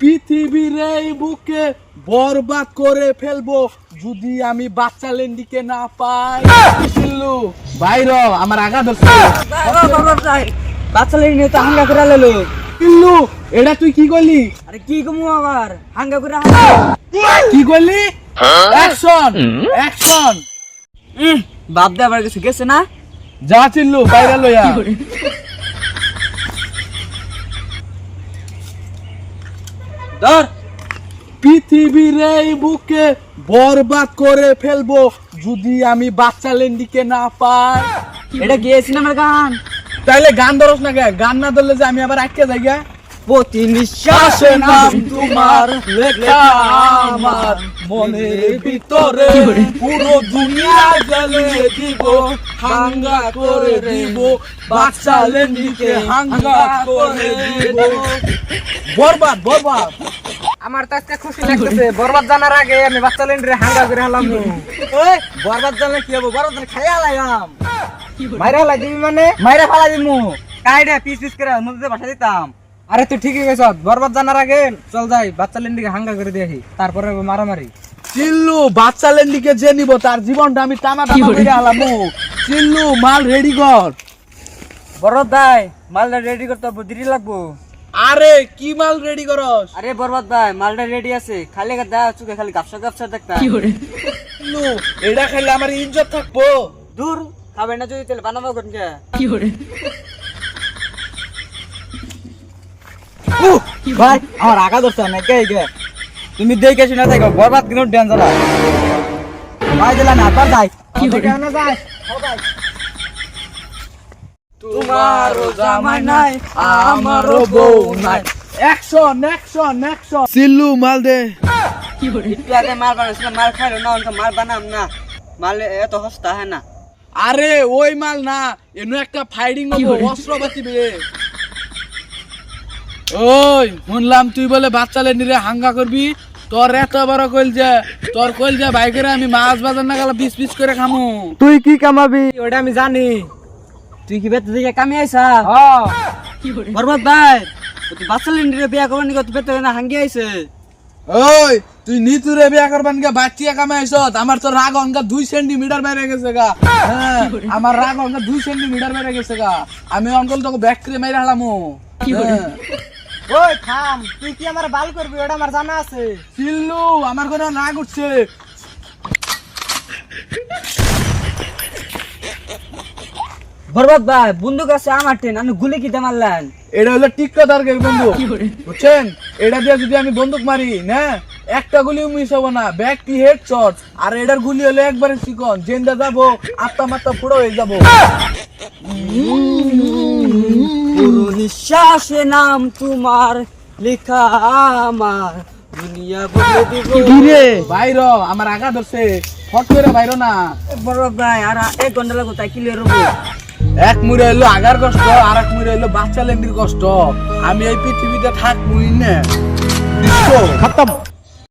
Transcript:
পৃথিবীর এই বুকে বরবাদ করে ফেলব যদি আমি বাচ্চা লেন্ডিকে না পাই। চিল্লু বাইর আমার আগা ধরছে। বাচ্চা লেগে তো হাঙ্গা করে লেলো চিল্লু এটা তুই কি করলি? আরে কি কমু আবার? হাঙ্গা করে কি করলি? অ্যাকশন অ্যাকশন বাপ দে আবার কিছু গেছে না? যা চিল্লু বাইরে লইয়া। ধর। পৃথিবীর এই বুকে বরবাদ করে ফেলব যদি আমি বাচ্চা লেন্ডিকে না পাই। এটা গিয়েছিলাম গান। তাইলে গান ধরস না গান না ধরলে যে আমি আবার আটকে যাই গে। প্রতি শ্বাসে নাম তোমার লেখা আমার মনের ভিতরে পুরো দুনিয়া জ্বালে দিব হাঙ্গা করে দিব বাচ্চা লেন্ডিকে হাঙ্গা করে দিব বরবাদ বরবাদ আমার তো আজকে খুশি লাগতেছে বরবাদ জানার আগে আমি বাচ্চা লেন্ডরে হাঙ্গা করে হালাম ওই বরবাদ জানলে কি হব বরবাদ জানলে খাইয়া লাগাম মাইরা হালাই দিবি মানে মাইরা ফালাই দিমু কাইডে পিস পিস করে নদীতে বাসা দিতাম আরে তুই ঠিকই কইছ বরবাদ জানার আগে চল যাই বাচ্চা লেন্ডিকে হাঙ্গা করে দেখি তারপরে মারামারি। চিল্লু বাচ্চা লেন্ডিকে যে নিব তার জীবনটা আমি টানা টানা করে হালামু চিল্লু মাল রেডি কর। বরবাদ ভাই মালটা রেডি করতে হবে দেরি লাগবো। আরে কি মাল রেডি করস? আরে বরবাদ ভাই মালটা রেডি আছে খালি দা চুকে খালি গাপসা গাপসা দেখতাম চিল্লু এটা খেলে আমার ইজ্জত থাকব। দূর খাবে না যদি তেল বানাবো কোন কে ভাই আমার আগা ধরছে না কে কে তুমি দেখে শুনে থাকো বরবাদ কিন্তু ডেঞ্জার ভাই দিলা না পার যাই। না যাই তোমারও জামাই নাই আমারও বউ নাই। অ্যাকশন অ্যাকশন অ্যাকশন চিল্লু মাল দে। ইপিয়াতে মাল বানাইছিল মাল খাইলো না অন্ত মাল বানাম না। মাল এত সস্তা হ্যাঁ না। আরে ওই মাল না এনু একটা ফাইটিং হব অস্ত্রপাতি বে। ওই শুনলাম তুই বলে বাচ্চা লেনিরে হাঙ্গা করবি? তোর এত বড় কইল যে তোর কইল যে বাইকের আমি মাছ বাজার না গেলে পিস পিস করে খামু। তুই কি কামাবি? ওটা আমি জানি। তুই কি বেতে দিকে কামি আইসা? বরবাদ ভাই তুই বাচ্চা লিন্ডিরে বিয়া করবার নিকে তুই বেতে না হাঙ্গি আইছে ওই তুই নিতুরে বিয়া করবান গা বাচ্চিয়া কামে আইছত আমার তো রাগ অঙ্কা দুই সেন্টিমিটার বেড়ে গেছে গা। হ্যাঁ, আমার রাগ অঙ্কা দুই সেন্টিমিটার বেড়ে গেছে গা। আমি অঙ্কল তোকে ব্যাক করে মেরে হালামু। হ্যাঁ। ওই থাম তুই কি আমার বাল করবি? ওটা আমার জানা আছে। চিল্লু আমার কোনো রাগ উঠছে। বরবাদ ভাই বন্দুক আছে আমার টেন আমি গুলি কিতে মারলেন এটা হলো টিক্কাদার বন্দুক বুঝছেন? এটা দিয়ে যদি আমি বন্দুক মারি না? একটা গুলি মিস হব না। ব্যাক টি হেড শট আর এটার গুলি হলে একবারে চিকন। জেন্দা যাব আত্মা মাত্তা পুরো হয়ে যাব। পুরো নিঃশ্বাসে নাম তোমার লেখা আমার। দুনিয়া বলে দিব। বাইর আমার আগা ধরছে ফট করে বাইর না। বরবাদ ভাই আর এক ঘণ্টা লাগো তাই হব এক মুড়ে হইল আগার কষ্ট আর এক মুড়ে হইল বাচ্চা লেন্ডির কষ্ট। আমি এই পৃথিবীতে থাকবই না। খতম।